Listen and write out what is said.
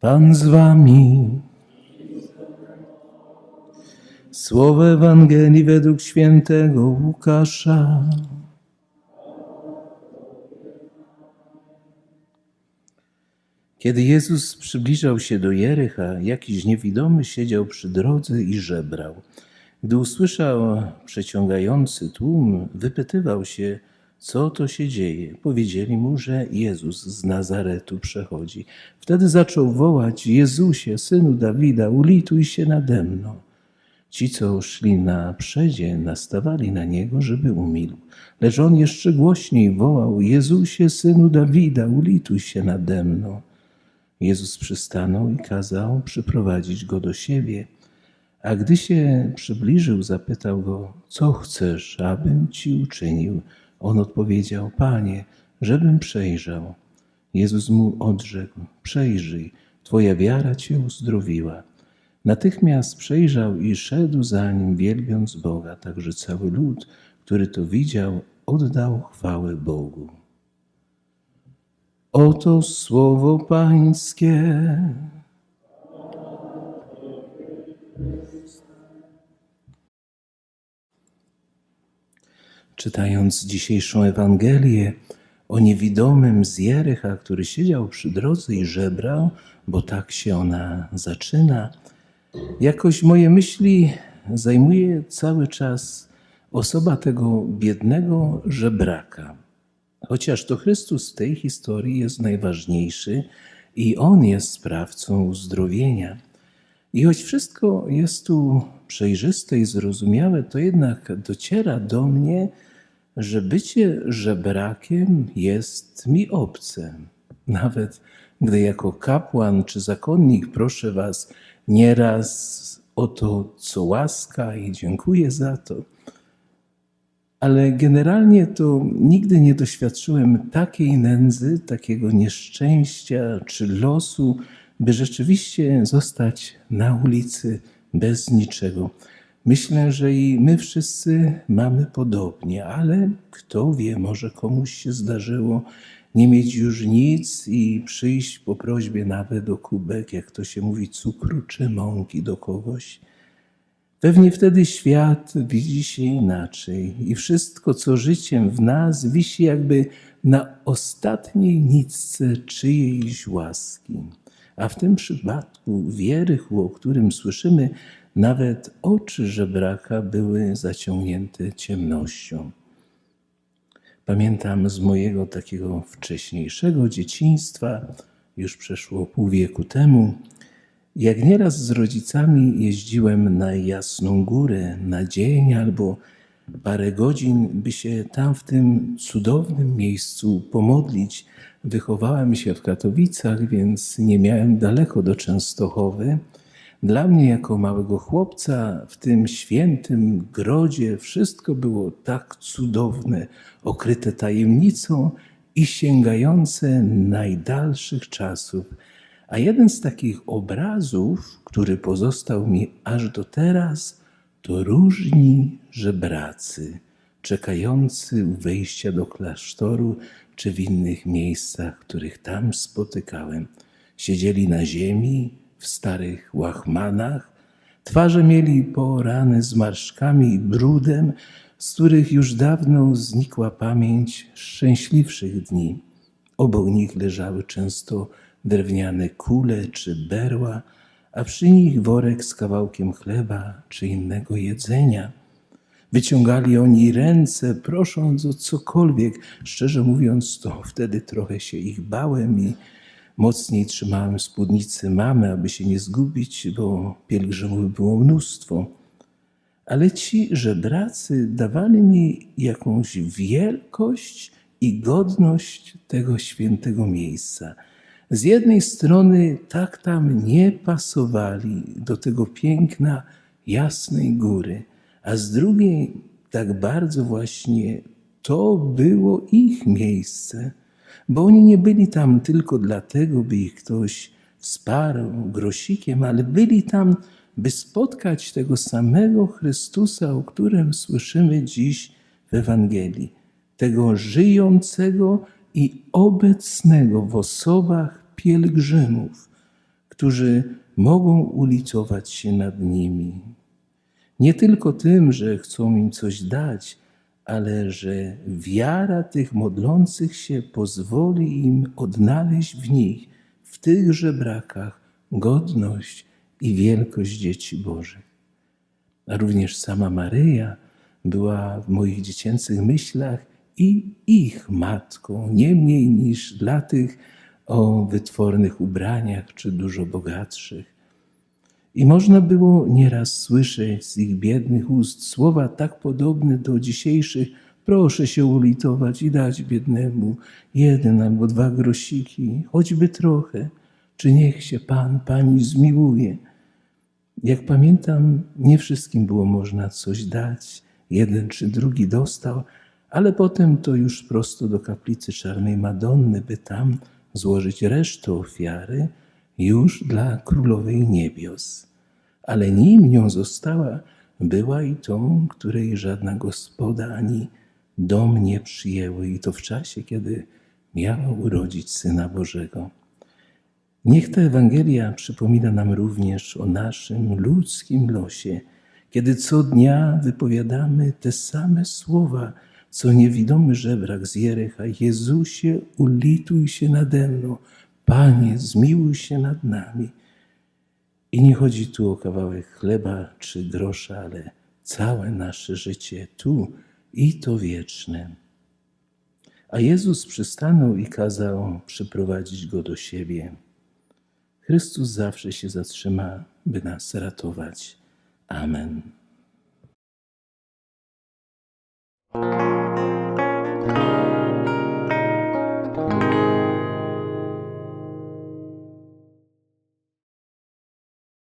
Pan z wami. Słowo Ewangelii według świętego Łukasza. Kiedy Jezus przybliżał się do Jericha, jakiś niewidomy siedział przy drodze i żebrał. Gdy usłyszał przeciągający tłum, wypytywał się, co to się dzieje. Powiedzieli mu, że Jezus z Nazaretu przechodzi. Wtedy zaczął wołać: Jezusie, synu Dawida, ulituj się nade mną. Ci, co szli na przedzie, nastawali na niego, żeby umilł. Lecz on jeszcze głośniej wołał: Jezusie, synu Dawida, ulituj się nade mną. Jezus przystanął i kazał przyprowadzić go do siebie. A gdy się przybliżył, zapytał go: Co chcesz, abym ci uczynił? On odpowiedział: Panie, żebym przejrzał. Jezus mu odrzekł: Przejrzyj, twoja wiara cię uzdrowiła. Natychmiast przejrzał i szedł za nim, wielbiąc Boga. Także cały lud, który to widział, oddał chwałę Bogu. Oto słowo Pańskie. Czytając dzisiejszą Ewangelię o niewidomym z Jerycha, który siedział przy drodze i żebrał, bo tak się ona zaczyna, jakoś moje myśli zajmuje cały czas osoba tego biednego żebraka. Chociaż to Chrystus w tej historii jest najważniejszy i On jest sprawcą uzdrowienia. I choć wszystko jest tu przejrzyste i zrozumiałe, to jednak dociera do mnie, że bycie żebrakiem jest mi obce. Nawet gdy jako kapłan czy zakonnik proszę Was nieraz o to, co łaska i dziękuję za to, ale generalnie to nigdy nie doświadczyłem takiej nędzy, takiego nieszczęścia czy losu, by rzeczywiście zostać na ulicy bez niczego. Myślę, że i my wszyscy mamy podobnie, ale kto wie, może komuś się zdarzyło nie mieć już nic i przyjść po prośbie nawet do kubek, jak to się mówi, cukru czy mąki do kogoś. Pewnie wtedy świat widzi się inaczej i wszystko, co życiem w nas, wisi jakby na ostatniej nitce czyjejś łaski. A w tym przypadku wierychu, o którym słyszymy, nawet oczy żebraka były zaciągnięte ciemnością. Pamiętam z mojego takiego wcześniejszego dzieciństwa, już przeszło pół wieku temu, jak nieraz z rodzicami jeździłem na Jasną Górę na dzień albo parę godzin, by się tam w tym cudownym miejscu pomodlić. Wychowałem się w Katowicach, więc nie miałem daleko do Częstochowy. Dla mnie, jako małego chłopca, w tym świętym grodzie wszystko było tak cudowne, okryte tajemnicą i sięgające najdalszych czasów. A jeden z takich obrazów, który pozostał mi aż do teraz, to różni żebracy, czekający u wejścia do klasztoru czy w innych miejscach, których tam spotykałem. Siedzieli na ziemi, w starych łachmanach, twarze mieli porane zmarszczkami i brudem, z których już dawno znikła pamięć szczęśliwszych dni. Obok nich leżały często drewniane kule czy berła, a przy nich worek z kawałkiem chleba czy innego jedzenia. Wyciągali oni ręce, prosząc o cokolwiek. Szczerze mówiąc, to wtedy trochę się ich bałem i mocniej trzymałem spódnicy mamy, aby się nie zgubić, bo pielgrzymów było mnóstwo. Ale ci żebracy dawali mi jakąś wielkość i godność tego świętego miejsca. Z jednej strony tak tam nie pasowali do tego piękna jasnej góry, a z drugiej tak bardzo właśnie to było ich miejsce, bo oni nie byli tam tylko dlatego, by ich ktoś wsparł grosikiem, ale byli tam, by spotkać tego samego Chrystusa, o którym słyszymy dziś w Ewangelii, tego żyjącego i obecnego w osobach pielgrzymów, którzy mogą ulitować się nad nimi. Nie tylko tym, że chcą im coś dać, ale że wiara tych modlących się pozwoli im odnaleźć w nich, w tychże brakach, godność i wielkość dzieci Bożych. A również sama Maryja była w moich dziecięcych myślach i ich matką, nie mniej niż dla tych o wytwornych ubraniach czy dużo bogatszych. I można było nieraz słyszeć z ich biednych ust słowa tak podobne do dzisiejszych: Proszę się ulitować i dać biednemu jeden albo dwa grosiki, choćby trochę, czy niech się Pan, Pani zmiłuje. Jak pamiętam, nie wszystkim było można coś dać, jeden czy drugi dostał, ale potem to już prosto do kaplicy Czarnej Madonny, by tam złożyć resztę ofiary już dla Królowej Niebios. Ale nim nią została, była i tą, której żadna gospoda ani dom nie przyjęły, i to w czasie, kiedy miała urodzić Syna Bożego. Niech ta Ewangelia przypomina nam również o naszym ludzkim losie, kiedy co dnia wypowiadamy te same słowa, co niewidomy żebrak z Jerycha. Jezusie, ulituj się nade mną. Panie, zmiłuj się nad nami. I nie chodzi tu o kawałek chleba czy grosza, ale całe nasze życie tu i to wieczne. A Jezus przystanął i kazał przyprowadzić go do siebie. Chrystus zawsze się zatrzyma, by nas ratować. Amen.